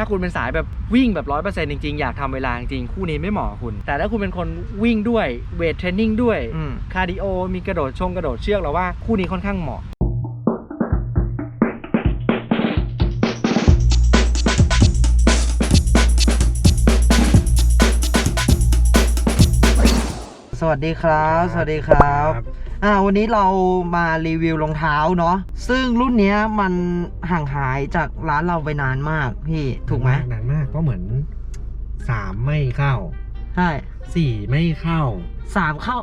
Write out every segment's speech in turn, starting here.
ถ้าคุณเป็นสายแบบวิ่งแบบร้อยเปอร์เซ็นต์จริงๆ อยากทำเวลาจริงๆคู่นี้ไม่เหมาะกับคุณ แต่ถ้าคุณเป็นคนวิ่งด้วยเวทเทรนนิ่งด้วยอืมคาร์ดิโอมีกระโดดชงกระโดดเชือกเราว่าคู่นี้ค่อนข้างเหมาะสวัสดีครับ สวัสดีครับ อ่าวันนี้เรามารีวิวรองเท้าเนาะซึ่งรุ่นเนี้ยมันห่างหายจากร้านเราไปนานมากพี่ถูกไหมนานมากก็เหมือนสามไม่เข้าใช่สี่ไม่เข้าสามเข้า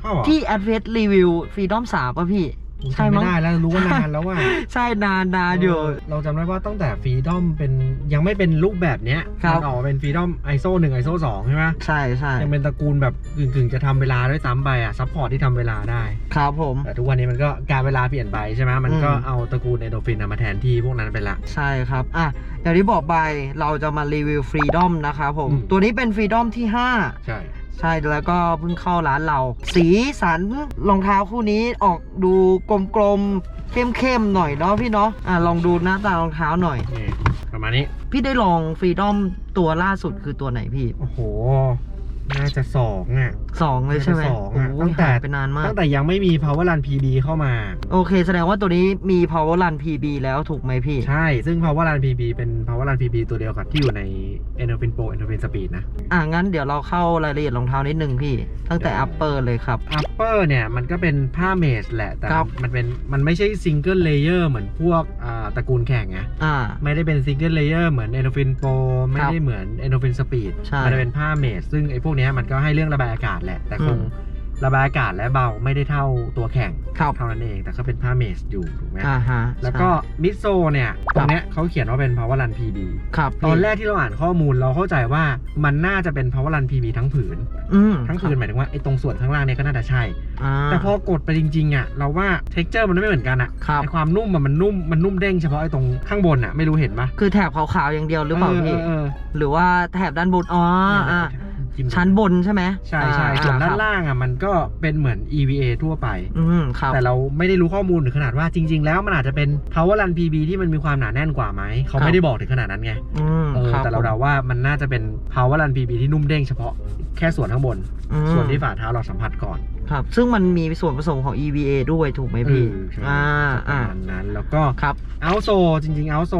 เข้าเหรอที่ a d v e r t Review Freedom 3ป่ะพี่ผมใช่จำมั้ไม่งได้แล้วรู้ว่านานแล้วว่าใช่นานนานอยู่ เราจำได้ว่าตั้งแต่ฟรีดอมเป็นยังไม่เป็นรูปแบบเนี้ยครับมันออกมาเป็นฟรีดอมไอโซหนึ่งไอโซสองใช่ไหมใช่ใช่ยังเป็นตระกูลแบบกึ่งๆจะทำเวลาด้วยซ้ำไปอะซัพพอร์ตที่ทำเวลาได้ ครับผม แต่ทุกวันนี้มันก็การเวลาเปลี่ยนไปใช่ไหมมันก็อืมเอาตระกูลเอโดฟินมาแทนที่พวกนั้นไปละ ใช่ครับอะอย่างที่บอกไปเราจะมารีวิว Freedom นะครับผมอืมตัวนี้เป็น Freedom ที่5ใช่ ใช่แล้วก็เพิ่งเข้าร้านเรา สีสันรองเท้าคู่นี้ออกดูกลมๆเข้มๆหน่อยเนาะพี่เนาะอะลองดูหน้าตารองเท้าหน่อย นี่ประมาณนี้ พี่ได้ลอง Freedom ตัวล่าสุดคือตัวไหนพี่ โอ้โห น่าจะสองอะ สองเลยใช่ไหมน่าจะสองอะโอ้ตั้ยงแต่ หายไปนานมาก ตั้งแต่ยังไม่มี Power Run PB เข้ามา โอเค แสดงว่าตัวนี้มี Power Run PB แล้วถูกไหมพี่ ใช่ ซึ่ง Power Run PB เป็น Power Run PB ตัวเดียวกับที่อยู่ใน Endorphin Pro Endorphin Speed นะ อะ งั้นเดี๋ยวเราเข้ารายละเอียดรองเท้านิดนึงพี่ ตั้งแต่ ได้ upper เลยครับ Upper เนี่ยมันก็เป็นผ้าเมสแหละ แต่ครับ มันเป็นมันไม่ใช่ Single Layer เหมือนพวกอ่าตระกูลแข่งไง อ่า ไม่ได้เป็น Single Layer เหมือน Endorphin Pro ไม่ครับได้เหมือน Endorphin Speed ใช่ มัจะเป็นผ้าเมสซึ่งไอ้พวกเนี้ยมันก็ให้เรื่องระบายอากาศแหละ แต่คงอืมระบายอากาศและเบาไม่ได้เท่าตัวแข่งครับเท่านั้นเอง แต่ก็เป็นผ้าเมสอยู่ถูกไหมอ่าฮะแล้วก็มิโซเนี่ยตรงเนี้ยเขาเขียนว่าเป็น Power Run PB ครับตอนพี่แรกที่เราอ่านข้อมูลเราเข้าใจว่ามันน่าจะเป็น Power Run PB ทั้งผืนอืมทั้งผืนหมายถึงว่าไอ้ตรงส่วนข้างล่างเนี่ยก็น่าจะใช่อ่าแต่พอกดไปจริงๆอะเราว่า texture มันไม่เหมือนกันอะครับไอ้ความนุ่มอะมันนุ่มมันนุ่มเด้งเฉพาะไอ้ตรงข้างบนอะไม่รู้เห็นปะคือแถบขาวๆอย่างเดียวหรือเปล่าพี่เออหรือว่าแถบด้านบนอ๋อเอออ่า จิ้มชั้นบนใช่ไหมใช่ใช่อ่ส่วนด้านครับล่างอะมันก็เป็นเหมือน EVA ทั่วไป อืมครับแต่เราไม่ได้รู้ข้อมูลถึงขนาดว่าจริง ๆ แล้วมันอาจจะเป็น Power Run PB ที่มันมีความหนาแน่นกว่าไหม เขาครับไม่ได้บอกถึงขนาดนั้นไงอืมเออครับแต่เราเดาว่ามันน่าจะเป็น Power Run PB ที่นุ่มเด้งเฉพาะแค่ส่วนข้างบนอืมส่วนที่ฝ่าเท้าเราสัมผัสก่อนครับซึ่งมันมีส่วนผสมของ EVA ด้วยถูกไหมพี่เออใช่อ่าประอ่ามาณนั้นแล้วก็ครับเอาโซจริงๆเอาโซ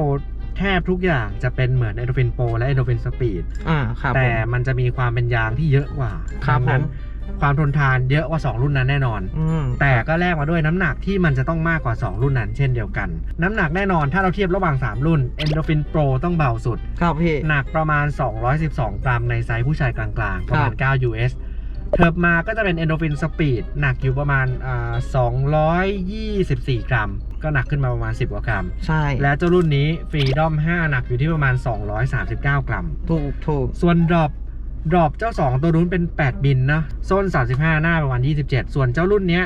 แทบทุกอย่างจะเป็นเหมือน Endorphin Pro และ Endorphin Speed อ่าครับแต่ผมมันจะมีความเป็นยางที่เยอะกว่าครับดังนั้นผม ความทนทานเยอะกว่า 2 รุ่นนั้นแน่นอน อืมแต่ก็แลกมาด้วยน้ำหนักที่มันจะต้องมากกว่า 2 รุ่นนั้นเช่นเดียวกัน น้ำหนักแน่นอนถ้าเราเทียบระหว่าง 3 รุ่น Endorphin Pro ต้องเบาสุด ครับพี่ หนักประมาณ 212 กรัมในไซส์ผู้ชายกลางๆ ประมาณครับ9 US เทิบมาก็จะเป็น Endorphin Speed หนักอยู่ประมาณอ่า224 กรัม ก็หนักขึ้นมาประมาณ 10 กว่ากรัม ใช่ และเจ้ารุ่นนี้ Freedom 5หนักอยู่ที่ประมาณ 239 กรัม ถูกถูกส่วนดรอปดรอปเจ้า 2 ตัวนู้นเป็น 8 บินนะส้น35 หน้าประมาณ 27 ส่วนเจ้ารุ่นเนี้ย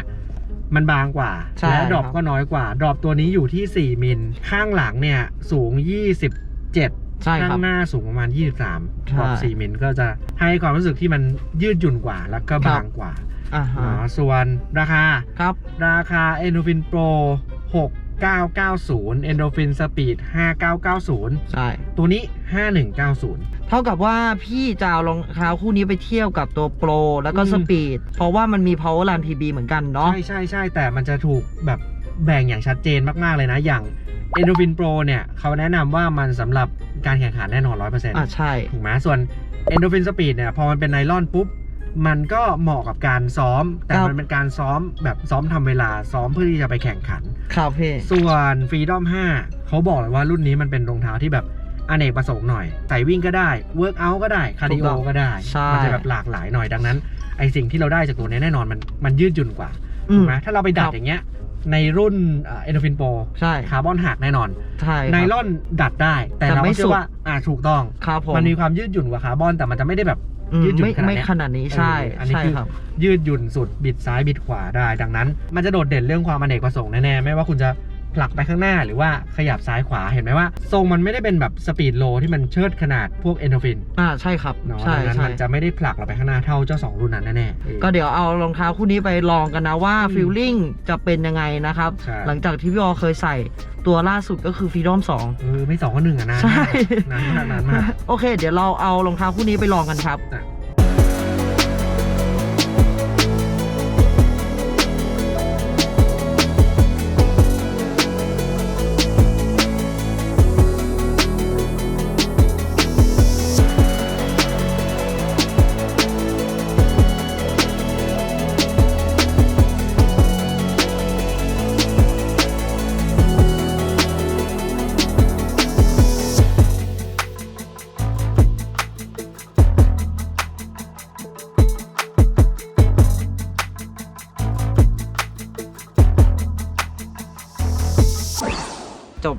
มันบางกว่าใช่และดรอปครับก็น้อยกว่า ดรอปตัวนี้อยู่ที่ 4 มิล ข้างหลังเนี่ยสูง 27 ใช่ข้าครับงหน้าสูงประมาณใช่23ดรอป4มิลก็จะให้ความรู้สึกที่มันยืดหยุ่นกว่า แล้วก็ครับบางกว่าอ่าฮะเนาะส่วนราคา ครับ ราคา Endorphin Pro 6990 Endorphin Speed 5990 ใช่ ตัวนี้ 5190 เท่ากับว่าพี่จะเอารองเท้าคู่นี้ไปเที่ยวกับตัวโปรแล้วก็อืม สปีด เพราะว่ามันมี power run PB เหมือนกันเนาะ ใช่ใช่ใช่แต่มันจะถูกแบบแบ่งอย่างชัดเจนมาก ๆ เลยนะ อย่าง Endorphin Pro เนี่ย เขาแนะนำว่ามันสำหรับ การแข่งขันแน่นอน100%อ่าใช่ ถูกไหมส่วน Endorphin Speed เนี่ยพอมันเป็นไนลอนปุ๊บ มันก็เหมาะกับการซ้อม แต่ครับ มันเป็นการซ้อมแบบซ้อมทำเวลาซ้อมเพื่อที่จะไปแข่งขัน ครับพี่ ส่วน Freedom 5เขาบอกเลยว่ารุ่นนี้มันเป็นรองเท้าที่แบบอเนกประสงค์หน่อยใส่วิ่งก็ได้เวิร์กอัลก็ได้ คาร์ดิถูกโอต้องก็ได้ ใช่ มัจะแบบหลากหลายหน่อยดังนั้นไอสิ่งที่เราได้จากตัวนี้แน่นอนมันมันยืดหยุ่นกว่าอืถูม กไหมถ้าเราไปดัดครับ อย่างเงี้ย ในรุ่นเอ็นโดฟินโปใช่คาร์บอนหักแน่นอนใช่ครับไนลอนดัดได้แต่แต่เราไม่เชื่สุอดว่าอ่าถูกต้องครับผมมันมีความยืดหยุ่นกว่าคาร์บอนแต่มันจะไม่ได้แบบอืมยืดหยุ่นไม่ขนาดไม่เนี้ยขนาดนี้ใช่เอออันนี้ใช่คือครับยืดหยุ่นสุดบิดซ้ายบิดขวาได้ ดังนั้น มันจะโดดเด่นเรื่องความอเนกประสงค์แน่ๆไม่ว่าคุณจะ ผลักไปข้างหน้าหรือว่าขยับซ้ายขวาเห็นไหมว่า ทรงมันไม่ได้เป็นแบบสปีดโลที่มันเชิดขนาดพวกเอนโดฟินอ่าใช่ครับเนาะใช่ดังนั้นใช่มันจะไม่ได้ผลักเราไปข้างหน้าเท่าเจ้าสองรุ่นนั้นแน่ๆเออ ก็เดี๋ยวเอารองเท้าคู่นี้ไปลองกันนะว่าอืมฟิลลิ่งจะเป็นยังไงนะครับ ใช่ หลังจากที่พี่ออเคยใส่ตัวล่าสุดก็คือฟีดอมสอง เออไม่สองก็หนึ่งอะนานใช่ มากนานมากนานมาก โอเค เดี๋ยวเราเอารองเท้าคู่นี้ไปลองกันครับ อะ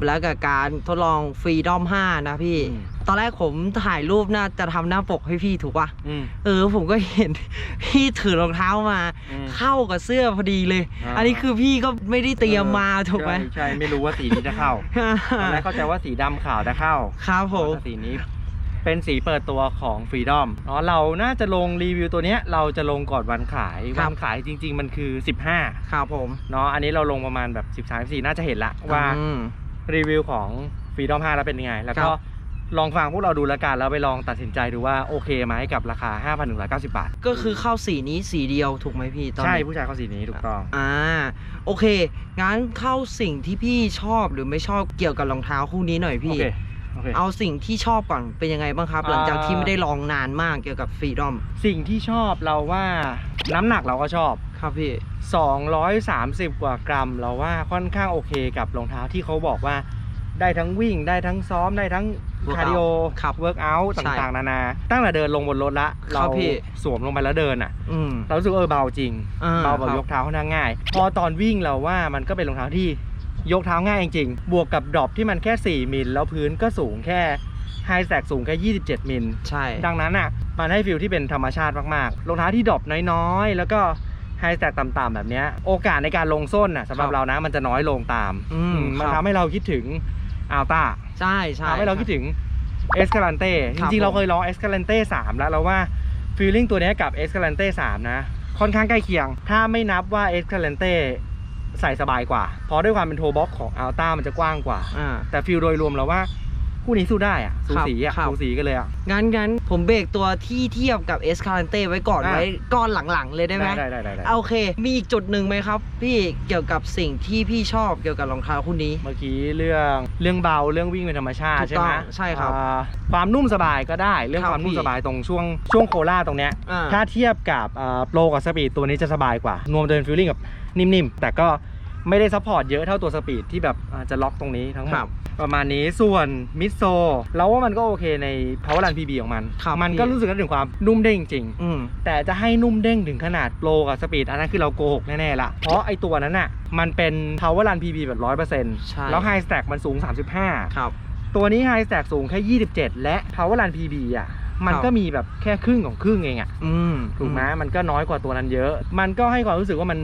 แล้วกับการทดลองฟรีดอม5 นะพี่อืมตอนแรกผมถ่ายรูปน่าจะทำหน้าปกให้พี่ถูกปะอืมเออผมก็เห็น พี่ถือรองเท้ามาอืมเข้ากับเสื้อพอดีเลยอ่าอันนี้คือพี่ก็ไม่ได้เตรียมมาถูกไหมใช่ใช่ไม่รู้ว่าสีนี้จะเข้าตอนแรกเข้าใจว่าสีดำขาวจะเข้าครับผมแต่สีนี้เป็นสีเปิดตัวของฟรีดอมเนาะเราน่าจะลงรีวิวตัวเนี้ยเราจะลงก่อนวันขายครับวันขายจริง ๆ มันคือ 15 ครับผม เนาะอันนี้เราลงประมาณแบบ 13 14 น่าจะเห็นละว่าอืม รีวิวของฟรีดอม5แล้วเป็นยังไง แล้วก็ครับลองฟังพวกเราดูแล้วกันแล้วไปลองตัดสินใจดูว่าโอเคไหมกับราคา 5,190 บาท ก็คือเข้าสีนี้สีเดียวถูกไหมพี่ตอนใช่นี้ผู้ชายเขาสีนี้ถูกต้อง อ่าโอเค งั้นเข้าสิ่งที่พี่ชอบหรือไม่ชอบเกี่ยวกับรองเท้าคู่นี้หน่อยโอพี่ เค โอเคเอาสิ่งที่ชอบก่อนเป็นยังไงบ้างครับอ่าหลังจากที่ไม่ได้ลองนานมากเกี่ยวกับฟรีดอมสิ่งที่ชอบเราว่าน้ำหนักเราก็ชอบ ครับพี่ 230 กว่ากรัม เราว่าค่อนข้างโอเคกับรองเท้าที่เขาบอกว่า ได้ทั้งวิ่งได้ทั้งซ้อมได้ทั้ง Workout คาร์ดิโอครับเวิร์กอัลใช่ต่างๆ นานา ตั้งแต่เดินลงบนรถละ ครัเราบพี่ สวมลงไปแล้วเดินอะ อืม เรารู้สึกว่าเออเบาจริง อ่าเบาแบบครับยกเท้าค่อนข้างง่าย พอตอนวิ่งเราว่ามันก็เป็นรองเท้าที่ ยกเท้าง่ายจริงๆ บวกกับดรอปที่มันแค่ 4 มิล แล้วพื้นก็สูงแค่ไฮแซกสูงแค่ 27 มิล ใช่ ดังนั้นอะ มันให้ฟิลที่เป็นธรรมชาติมากๆ รองเท้าที่ดรอปน้อยๆ แล้วก็ไฮแซกต่ำๆแบบเนี้ยโอกาสในการลงส้นอะสำหรับเรานะมันจะน้อยลงตามอืมอืมมันครับทำให้เราคิดถึงอัลต้าใช่ใช่ทำให้เราคิดถึงเอสคาลันเต้จครับริงๆ เราผมเคยลองเอสคาลันเต้สามแล้วเราว่าฟีลลิ่งตัวเนี้ยกับเอสคาลันเต้สามนะ ค่อนข้างใกล้เคียง ถ้าไม่นับว่าเอสคาลันเต้ ใส่สบายกว่า เพราะด้วยความเป็นโทบ็อกของอัลต้ามันจะกว้างกว่าอ่าแต่ฟิลโดยรวมเราว่า คู่นี้สู้ได้อะสูสีอะครับ สูสีกันเลยอะงั้นงั้นผมเบรกตัวที่เทียบกับเอสคา a นเต้ไว้ก่อนอะไว้ก้อนหลังๆเลยได้ไหมได้ได้ได้ได้เอาโอเค มีอีกจุดหนึ่งไหมครับ พี่เกี่ยวกับสิ่งที่พี่ชอบเกี่ยวกับรองเท้าคู่นี้ เมื่อกี้เรื่องเรื่องเบาเรื่องวิ่งเป็นธรรมชาติถูกใช่ไหมต้องใช่ครับอ่าความนุ่มสบายก็ได้ เรื่องครับความนุ่มพี่ สบายตรงช่วงช่วงโคล่าตรงเนี้ย อ่า ถ้าเทียบกับโปรกับสปีดตัวนี้จะสบายกว่านวมเดินฟิลลิ่งกับนิ่มๆ แต่ก็ ไม่ได้ซัพพอร์ตเยอะเท่าตัวสปีดที่แบบอ่าจะล็อกตรงนี้ทั้งหมครัดบประมาณนี้ส่วนมิดโซเราว่ามันก็โอเคใน Power Run PB ของมัน ครับมันก็พี่ รู้สึกได้ถึงความนุ่มเด้งจริง อืม แต่จะให้นุ่มเด้งถึงขนาดโปรกับสปีดอันนั้นคือเราโกหกแน่ๆละเพราะไอตัวนั้นน่ะมันเป็น Power Run PB แบบ100%ใช่แล้ว High Stack มันสูง35ครับตัวนี้ High Stack สูงแค่ 27 และ Power Run PB อะมันครับ ก็มีแบบแค่ครึ่งของครึ่งเองอะอืมถูกไหมมันก็น้อยกว่าตัวนั้นเยอะ มันก็ให้ความรู้สึกว่ามัน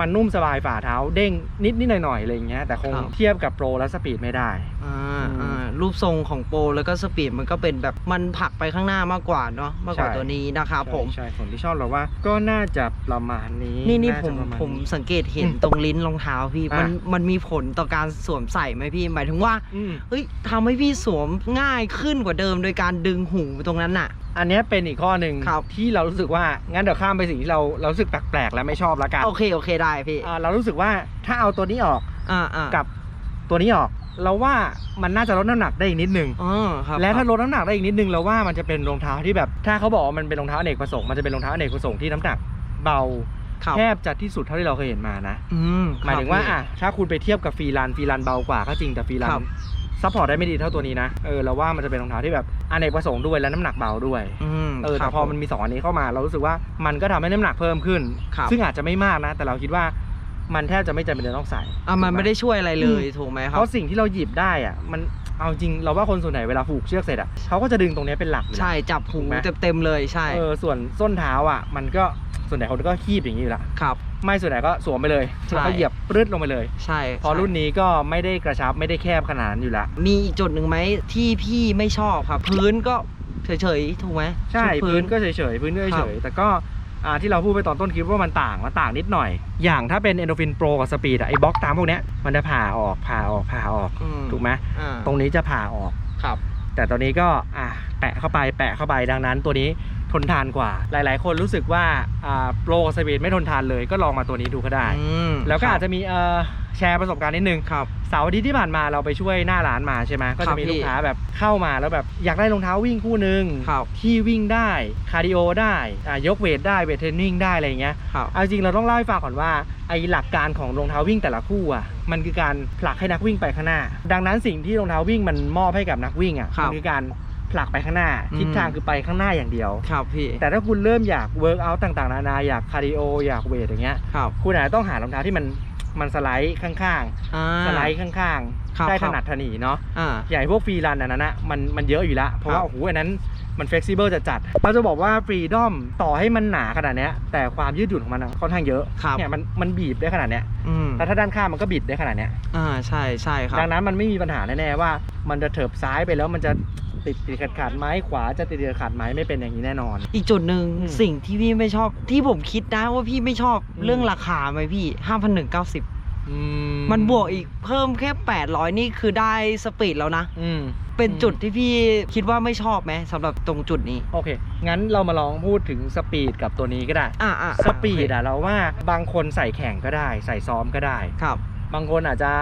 มันนุ่มสบายฝ่าเท้าเด้งนิดนิดหน่อยหน่อยๆอะไรอย่างเงี้ยแต่คงครับ เทียบกับโปรและสปีดไม่ได้ อ่าอืมอ่ารูปทรงของโปรแล้วก็สปีดมันก็เป็นแบบมันผลักไปข้างหน้ามากกว่าเนาะมากกว่าใช่ ตัวนี้นะครับผม ใช่ส่วนที่ชอบเราว่า ก็น่าจะประมาณนี้นี่นี่าผจะมประาณผมนี้ สังเกตเห็นอืมตรงลิ้นรองเท้าพี่อะ มันมันมีผลต่อการสวมใส่ไหมพี่ หมายถึงว่าอืม เฮ้ยทำให้พี่สวมง่ายขึ้นกว่าเดิมโดยการดึงหูตรงนั้นน่ะอันเนี้ยเป็นอีกข้อหนึ่งครับ ที่เรารู้สึกว่างั้นเดี๋ยวข้ามไปสิ่งที่เราเรารู้สึกแปลกๆและไม่ชอบละกันโอเคโอเคได้พี่อ่าเรารู้สึกว่าถ้าเอาตัวนี้ออกอ่าอ่ากับตัวนี้ออก เราว่ามันน่าจะลดน้ำหนักได้อีกนิดนึงอ๋อครับและถ้าครับลดน้ำหนักได้อีกนิดนึงเราว่ามันจะเป็นรองเท้าที่แบบ ถ้าเขาบอกว่ามันเป็นรองเท้าอเนกประสงค์มันจะเป็นรองเท้าอเนกประสงค์ที่น้ำหนักเบาครับแทบจะที่สุดเท่าที่เราเคยเห็นมานะอืมหมายถึงว่าครับอะถ้าคุณไปเทียบกับฟรีลันฟรีลันเบากว่าก็จริงแต่ฟรีลัครันบ ซัพพอร์ตได้ไม่ดีเท่าตัวนี้นะ เออเราว่ามันจะเป็นรองเท้าที่แบบอเนกประสงค์ด้วยและน้ำหนักเบาด้วยอืมเออคแต่รับพอมันมีสองอันนี้เข้ามาเรารู้สึกว่ามันก็ทำให้น้ำหนักเพิ่มขึ้นครับซึ่งอาจจะไม่มากนะ แต่เราคิดว่ามันแทบจะไม่จำเป็นจะต้องใส่อะมันถูกหไม่ได้ช่วยอะไรเลยถูกไหมคเพรับราะสิ่งที่เราหยิบได้อะมันเอาจริงเราว่าคนส่วนใหญ่เวลาผูกเชือกเสร็จอะเขาก็จะดึงตรงเนี้ยเป็นหลักอยู่แล้วใช่จับหูถูกไหมเต็มๆเลยใช่เออส่วนส้นเท้าอะ มันก็ ส่วนใหญ่เขาก็คีบอย่างนี้อยู่ละครับ ไม่ส่วนใหญ่ก็สวมไปเลยใช่ แล้วก็เหยียบปรึดลงไปเลย ใช่เพอรุ่นนี้ก็ไม่ได้กระชับไม่ได้แคบขนาดนั้นอยู่ละมีอีกจุดหนึ่งไหมที่พี่ไม่ชอบครับ พื้นก็เฉยๆถูกไหมใช่ชุด พื้นก็เฉยๆพื้นก็ครัเฉบยๆแต่ก็อ่าที่เราพูดไปตอนต้นคลิปว่ามันต่างมันต่างนิดหน่อย อย่างถ้าเป็น Endorphin Pro กับ Speed อะไอ้บล็อกตามพวกเนี้ยมันจะผ่าออกผ่าออกผ่าออกอืถูกไหมอ่าตรงนี้จะผ่าออก ครับ แต่ตอนนี้ก็อะแปะเข้าไปแปะเข้าไปดังนั้นตัวนี้ ทนทานกว่า หลาย ๆ คนรู้สึกว่าอ่าโปรสปีดไม่ทนทานเลยก็ลองมาตัวนี้ดูก็ได้อืมแล้วก็ครับอาจจะมีเอ่อแชร์ประสบการณ์นิดนึงครับเสาร์อาทิตย์ที่ผ่านมาเราไปช่วยหน้าร้านมาใช่ไหมก็จะมีพี่ลูกค้าแบบเข้ามาแล้วแบบอยากได้รองเท้าวิ่งคู่หนึ่งครับที่วิ่งได้คาร์ดิโอได้อะยกเวทได้เวทเทรนนิ่งได้อะไรอย่างเงี้ยครับเอาจริงเราต้องเล่าให้ฟังก่อนว่าไอหลักการของรองเท้าวิ่งแต่ละคู่อะมันคือการผลักให้นักวิ่งไปข้างหน้า ดังนั้นสิ่งที่รองเท้าวิ่งมันมอบให้กับนักวิ่งอะครับมัคือการ ผลักไปข้างหน้า อืม ทิศทางคือไปข้างหน้าอย่างเดียว ครับพี่แต่ถ้าคุณเริ่มอยากเวิร์กอัลต่างๆ นานาอยากคาร์ดิโออยากเวทอย่างเงี้ย ครับคุณอาจจะต้องหารองเท้าที่มันมันสไลด์ข้างอ่า ๆ สไลด์ข้างครับๆ ได้ครัถบนัดถนีเนาะ อ่า อย่างพวกฟรีรันอันนั้นนะมันมันเยอะอยู่แล้วเพราะครัว่าบโอ้โหอันนั้นมันเฟ e ซิเบิลจะจัดเราจะบอกว่าฟรีดอมต่อให้มันหนาขนาดเนี้ยแต่ความยืดหยุ่นของมันอะค่อนข้างเยอะครับเนี่ยมันมันบีบได้ขนาดเนี้ยอืมแล้วถ้าด้านข้างมันก็บิดได้ขนาดเนี้ยอ่าใช่ใช่ครับ ดังนั้นมันไม่มีปัญหาแน่ๆว่ามันจะเถิบซ้ายไปแล้วมันจะ ติดติดขัดขัดๆไหมขวาจะติดติดขัดๆไหมไม่เป็นอย่างนี้แน่นอน อีกจุดหนึ่งอืม สิ่งที่พี่ไม่ชอบที่ผมคิดนะว่าพี่ไม่ชอบอืมเรื่องราคาไหมพี่ห้าพันหนึ่งเก้าสิบอืมันบวกอีกเพิ่มแค่แปดร้อยนี่คือได้สปีดแล้วนะ อืม เป็นอืมจุดที่พี่คิดว่าไม่ชอบไหมสำหรับตรงจุดนี้ โอเค งั้นเรามาลองพูดถึงสปีดกับตัวนี้ก็ได้ อ่าอ่าสปีดอะเราว่าบางคนใส่แข่งก็ได้ ใส่ซ้อมก็ได้ ครับ บางคนอาจจะ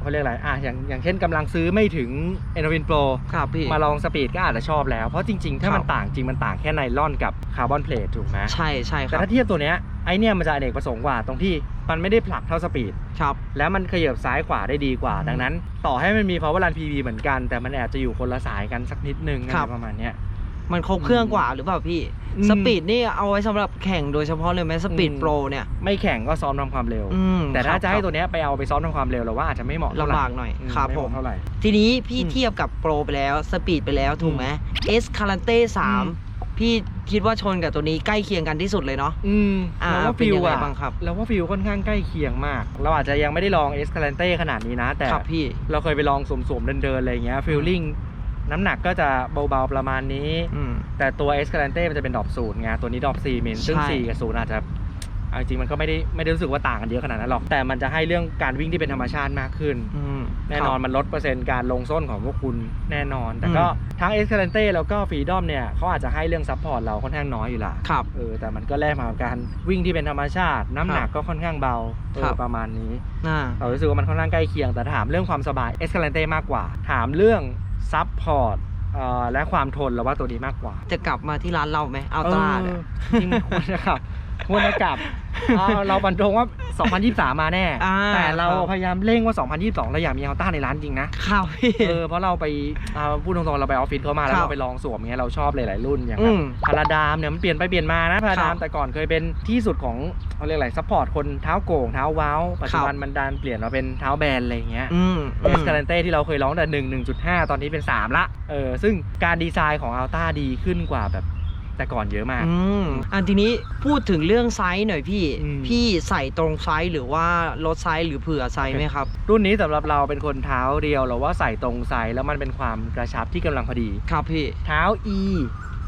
เขาเรียกอะไรอะอย่างอย่างเช่นกำลังซื้อไม่ถึง e n o v i n Pro ครับพี่มาลองสปีดก็อาจจะชอบแล้ว เพราะจริง ๆ ถ้ามันครับต่างจริงมันต่างแค่ไนลอนกับคาร์บอนเพลทถูกไหมใช่ใช่คแต่รับถ้าเทียบตัวเนี้ยไอเนี่ยมันจะอเนกประสงค์กว่าตรงที่มันไม่ได้ผลักเท่าสปีดครับแล้วมันขยับซ้ายขวาได้ดีกว่า ดังนั้น ต่อให้มันมี power run PV เหมือนกัน แต่มันอาจจะอยู่คนละสายกันสักนิดนึงอะไรประมาณเนี้ย มันครบเครื่องกว่าหรือเปล่าพี่ อืม สปีดนี่เอาไว้สำหรับแข่งโดยเฉพาะเลยไหมสปีดอืมโปรเนี่ย ไม่แข่งก็ซ้อมทำความเร็ว อืมแต่ถ้าครับจะให้ครับตัวเนี้ยไปเอาไปซ้อมทำความเร็วเราว่าอาจจะไม่เหมาะเท่าไหร่ลำบากหน่อยอืครับไเหผมมาะเท่าไหร่ ทีนี้พี่อืมเทียบกับโปรไปแล้วสปีดไปแล้วถูกไหมเอสคารันเต้สามอืม พี่คิดว่าชนกับตัวนี้ใกล้เคียงกันที่สุดเลยเนาะ อืมอ่าเราว่าเป็นฟิลยังไงอะบ้างครับเราว่าฟิลค่อนข้างใกล้เคียงมาก เราอาจจะยังไม่ได้ลองเอสคาเลนเต้ขนาดนี้นะ แต่ ครับพี่ เราเคยไปลองสวมๆเดินๆอะไรอย่างเงี้ยฟิลลิ่ง น้ำหนักก็จะเบาๆประมาณนี้ อืม แต่ตัวเอสคาเลนเต้มันจะเป็นดรอปศูนย์ไงตัวนี้ดรอปสี่มิลซึ่งใช่ สี่กับศูนย์อาจจะเอาจริงๆมันก็ไม่ได้ไม่ได้รู้สึกว่าต่างกันเยอะขนาดนั้นหรอก แต่มันจะให้เรื่องการวิ่งที่เป็นธรรมชาติมากขึ้น อืมแน่นอนครับ มันลดเปอร์เซ็นต์การลงส้นของพวกคุณแน่นอน แต่ก็อืทั้งเอสคาเลนเต้แล้วก็ฟรีดอมเนี่ยเขาอาจจะให้เรื่องซัพพอร์ตเราค่อนข้างน้อยอยู่ละครับ เออแต่มันก็แลกมากับการวิ่งที่เป็นธรรมชาติ น้ำหนักครับก็ค่อนข้างเบาเอครัอบ ประมาณนี้น่า เรารู้สึกว่ามันค่อนข้างใกล้เคียงแต่ถามเรื่องความสบายเอสคาเลนเต้มากกว่า ถามเรื่อง ซัพพอร์ตและความทนเราว่าตัวนี้มากกว่า จะกลับมาที่ร้านเราไหมเอาตราเนี่ยเออจริงมันควรจะกลับควรจะกลับ อ่าเราบันทงว่า 2023 มาแน่ อ่า แต่เราครับพยายามเร่งว่า 2022 เราอยากมีอัลต้าในร้านจริงนะ ครับพี่ เออเพราะเราไปอ่าพูดตรงๆเราไปออฟฟิศเขามาแล้วครับเราไปลองสวมเงี้ยเราชอบหลายๆรุ่นอย่างอืแบบมพาราดามเนี่ยมันเปลี่ยนไปเปลี่ยนมานะพาราดามครับแต่ก่อนเคยเป็นที่สุดของเขาเรียกอะไรซัพพอร์ตคนเท้าโก่งเท้าเว้าปัจจุบันครับ มันดันเปลี่ยนมาเป็นเท้าแบนอะไรอย่างเงี้ยอืมเอสคาเลนเต้ที่เราเคยร้องแต่หนึ่งหนึ่งจุดห้าตอนนี้เป็นสามละเออซึ่งการดีไซน์ของอัลต้าดีขึ้นกว่าแบบ แต่ก่อนเยอะมาก อืมอันทีนี้พูดถึงเรื่องไซส์หน่อยพี่ อืม พี่ใส่ตรงไซส์หรือว่าลดไซส์หรือเผื่อไซส์ไหมครับ รุ่นนี้สำหรับเราเป็นคนเท้าเรียวเราว่าใส่ตรงไซส์แล้วมันเป็นความกระชับที่กำลังพอดี ครับพี่ เท้า E อืม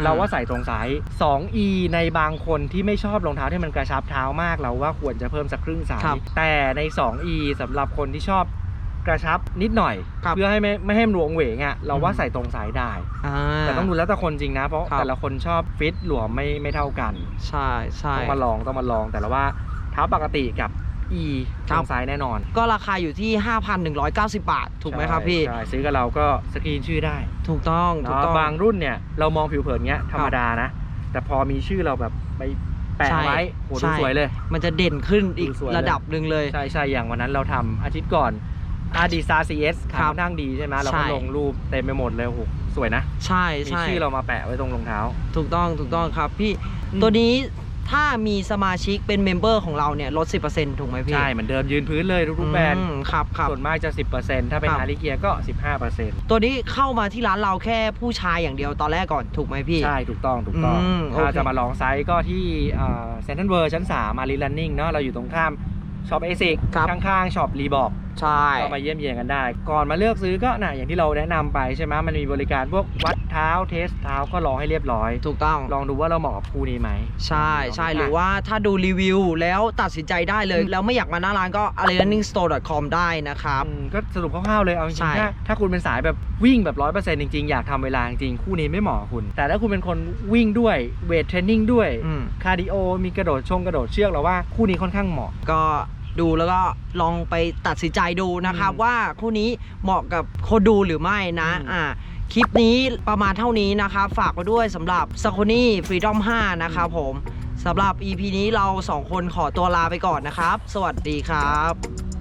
เราว่าใส่ตรงไซส์ 2E ในบางคนที่ไม่ชอบรองเท้าที่มันกระชับเท้ามากเราว่าควรจะเพิ่มสักครึ่งไซครับ ส์แต่ใน 2E สำหรับคนที่ชอบ กระชับนิดหน่อย ครับ เพื่อให้ไม่ไม่ให้มันหลวงเหวงอะเราว่าอืมใส่ตรงไซส์ได้ อ่า แต่ต้องดูแล้วแต่คนจริงนะ เพราะครับ แต่ละคนชอบฟิตหลวมไม่ไม่เท่ากัน ใช่ใช่ ต้องมาลองต้องมาลองแต่ละว่าเท้าปกติกับ E คตรัรบงไซส์แน่นอนก็ราคาอยู่ที่ 5,190 บาท ถูกไหมครับพี่ ใช่ซื้อกับเราก็สกรีนชื่อได้ถูกต้องถูกเนาะต้องบางรุ่นเนี่ยเรามองผิวเผินเงี้ยธรรมดานะ แต่พอมีชื่อเราแบบไปแปะใช่ไว้โหใช่ดูสวยเลย มันจะเด่นขึ้นอีกดูสวยเลย ระดับหนึ่งเลย ใช่ใช่อย่างวันนั้นเราทำอาทิตย์ก่อน อาดีซาซีเอสครัขาบค่อนข้างดีใช่ไหมเราใช่ก็ลงรูปเต็มไปหมดเลยโอ้โหสวยนะ ใช่มีใช่ชื่อเรามาแปะไว้ตรงรองเท้า ถูกต้องถูกต้องครับพี่อืมตัวนี้ถ้ามีสมาชิกเป็นเมมเบอร์ของเราเนี่ยลด 10%ถูกไหมพี่ใช่เหมือนเดิมยืนพื้นเลยทุกๆแบรนด์อืมครับครับ ส่วนมากจะ 10%ถ้าเป็นครับ ฮาริเกียก็ 15%ตัวนี้เข้ามาที่ร้านเราแค่ผู้ชายอย่างเดียวตอนแรกก่อนถูกไหมพี่ ใช่ถูกต้องถูกต้อง อืมถ้าโอเคจะมาลองไซส์ก็ที่เซ็นทรัลเวิร์ชั้น3มารีลันนิ่งเนาะเราอยู่ตรงข้ามช็อปเอซิกครับข้างๆช็อปรีบอก ใช่ ก็มาเยี่ยมเยียนกันได้ ก่อนมาเลือกซื้อก็น่ะอย่างที่เราแนะนำไปใช่ไหมมันมีบริการพวกวัดเท้าเทสเท้าก็ลองให้เรียบร้อย ถูกต้อง ลองดูว่าเราเหมาะกับคู่นี้ไหมใช่ใช่หรือว่าถ้าดูรีวิวแล้วตัดสินใจได้เลย แล้วไม่อยากมาหน้าร้านก็ a l e n i n g s t o r e c o m ได้นะครับ อืมก็สรุปคร่าวๆเลยเอาจริใช่ งๆถ้าถ้าคุณเป็นสายแบบวิ่งแบบร้อยเปอร์เซ็นต์จริงๆ อยากทำเวลาจริงๆคู่นี้ไม่เหมาะกับคุณ แต่ถ้าคุณเป็นคนวิ่งด้วยเวทเทรนนิ่งด้วยอืมคาร์ดิโอมีกระโดดชงกระโดดเชือกเราว่าคู่นี้ค่อนข้างเหมาะ ก็ ดูแล้วก็ลองไปตัดสินใจดูนะครับอืมว่าคู่นี้เหมาะกับคนดูหรือไม่นะอืมอ่าคลิปนี้ประมาณเท่านี้นะครับ ฝากไว้ด้วยสำหรับ s a c o n y Freedom 5 นะครับผมสำหรับ EP นี้เราสองคนขอตัวลาไปก่อนนะครับ สวัสดีครับ